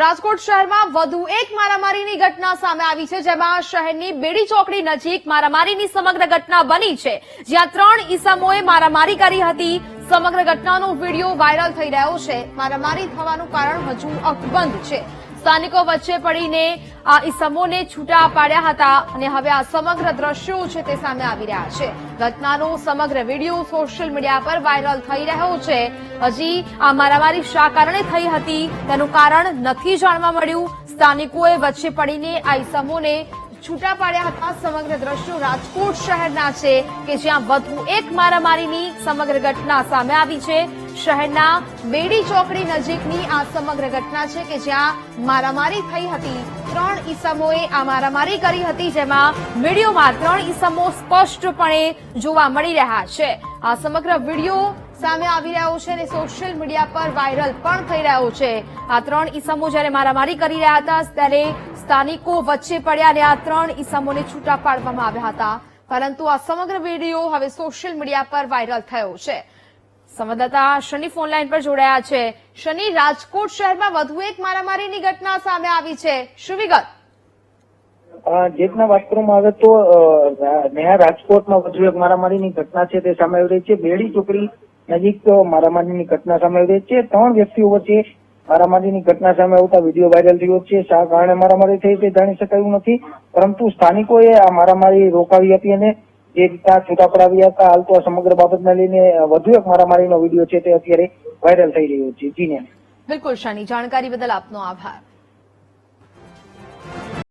રાજકોટ શહેરમાં વધુ એક મારામારીની ઘટના સામે આવી છે, જેમાં શહેરની બેડી ચોકડી નજીક મારામારીની સમગ્ર ઘટના બની છે. જ્યાં ત્રણ ઈસમોએ મારામારી કરી હતી. સમગ્ર ઘટનાનો વીડિયો વાયરલ થઈ રહ્યો છે. મારામારી થવાનું કારણ હજુ અકબંધ છે. સ્થાનિકો વચ્ચે પડીને આ ઇસમોને છૂટા પાડ્યા હતા અને હવે આ સમગ્ર દ્રશ્યો છે તે સામે આવી રહ્યા છે. ઘટનાનો સમગ્ર વીડિયો સોશિયલ મીડિયા પર વાયરલ થઈ રહ્યો છે. હજી આ મારામારી શા કારણે થઈ હતી તેનું કારણ નથી જાણવા મળ્યું. સ્થાનિકોએ વચ્ચે પડીને આ ઇસમોને છૂટા પાડ્યા હતા. સમગ્ર દ્રશ્યો રાજકોટ શહેરના છે કે જ્યાં વધુ એક મારામારીની સમગ્ર ઘટના સામે આવી છે. શહેરના બેડી ચોકડી નજીકની આ સમગ્ર ઘટના છે કે જ્યાં મારામારી થઈ હતી. ત્રણ ઈસમોએ આ મારામારી કરી હતી, જેમાં વિડીયોમાં ત્રણ ઈસમો સ્પષ્ટપણે જોવા મળી રહ્યા છે. આ સમગ્ર વીડિયો સામે આવી રહ્યો છે અને સોશિયલ મીડિયા પર વાયરલ પણ થઈ રહ્યો છે. આ ત્રણ ઈસમો જ્યારે મારામારી કરી રહ્યા હતા, ત્યારે સ્થાનિકો વચ્ચે પડ્યા અને આ ત્રણ ઈસમોને છૂટા પાડવામાં આવ્યા હતા. પરંતુ આ સમગ્ર વીડિયો હવે સોશિયલ મીડિયા પર વાયરલ થયો છે. સંવાદદાતા શનિ ફોનલાઈન પર જોડાયા છે. શનિ, રાજકોટ શહેરમાં વધુ એક મારામારીની ઘટના સામે આવી છે. શું વિગત? જેટના વાત કરવામાં આવે તો નયા રાજકોટમાં વધુ એક મારામારીની ઘટના છે તે સામે આવી રહી છે. બેડી ચોકડી નજીક મારામારીની ઘટના સામે આવી રહી છે. ત્રણ વ્યક્તિઓ વચ્ચે મારામારીની ઘટના સામે આવતા વીડિયો વાયરલ થયો છે. શા કારણે મારામારી થઈ તે જાણી શકાયું નથી. પરંતુ સ્થાનિકોએ આ મારામારી રોકાવી હતી અને જે રીતના છૂટા પડાવ્યા હતા. હાલ તો આ સમગ્ર બાબતને લઈને વધુ એક મારામારીનો વીડિયો છે તે અત્યારે વાયરલ થઈ રહ્યો છે. જીને બિલકુલ, શાની. જાણકારી બદલ આપનો આભાર.